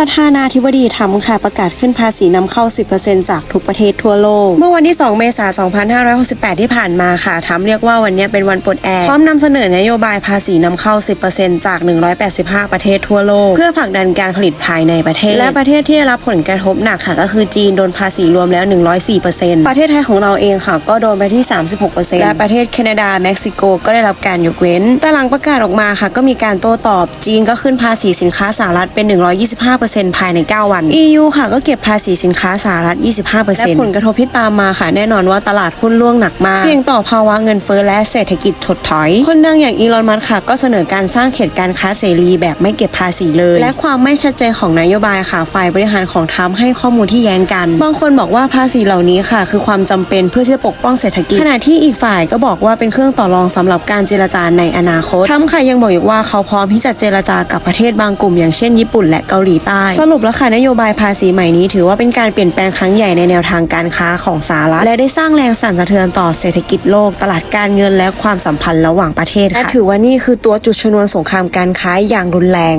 ประธานาธิบดีทรัมป์ค่ะประกาศขึ้นภาษีนำเข้า 10%จากทุกประเทศทั่วโลก เมื่อวันที่ 2 เมษายน 2568 ที่ผ่านมาค่ะทรัมป์เรียกว่าวันนี้เป็นวันปลดแอกพร้อมนำเสนอนโยบายภาษีนำเข้า 10%จาก 185 ประเทศทั่วโลก เพื่อผลักดันการผลิตภายในประเทศ และประเทศที่ได้รับผลกระทบหนักค่ะก็คือจีนโดนภาษีรวมแล้ว 104%ประเทศไทยของเราเองค่ะ ก็โดนไปที่ 36%และประเทศแคนาดาเม็กซิโกก็ได้รับการยกเว้นแต่หลังประกาศออกมาค่ะ ก็มีการโต้ตอบจีนก็ขึ้นภาษีสินค้าสหรัฐเป็น 125%ภายใน 9 วัน EU ค่ะก็เก็บภาษีสินค้าสหรัฐ 25%และผลกระทบที่ตามมาค่ะ แน่นอนว่าตลาดหุ้นร่วงหนักมาก เสี่ยงต่อภาวะเงินเฟ้อและเศรษฐกิจถดถอย คนดังอย่างอีลอนมัสก์ค่ะ ก็เสนอการสร้างเขตการค้าเสรีแบบไม่เก็บภาษีเลย และความไม่ชัดเจนของนโยบายค่ะฝ่ายบริหารของทรัมป์ให้ข้อมูลที่แย้งกัน บางคนบอกว่าภาษีเหล่านี้ค่ะ คือความจำเป็นเพื่อที่จะปกป้องเศรษฐกิจขณะที่อีกฝ่ายก็บอกว่าเป็นเครื่องต่อรองสำหรับการเจรจาในอนาคตทรัมป์ค่ะยังบอกอีกว่าเขาพร้อมที่จะเจรจากับประเทศบางกลุ่มอย่างเช่นญี่ปุ่นและเกาหลีใต้สรุปแล้วค่ะนโยบายภาษีใหม่นี้ ถือว่าเป็นการเปลี่ยนแปลงครั้งใหญ่ในแนวทางการค้าของสหรัฐและได้สร้างแรงสั่นสะเทือนต่อเศรษฐกิจโลก ตลาดการเงินและความสัมพันธ์ระหว่างประเทศค่ะและถือว่านี่คือตัวจุดชนวนสงครามการค้าอย่างรุนแรง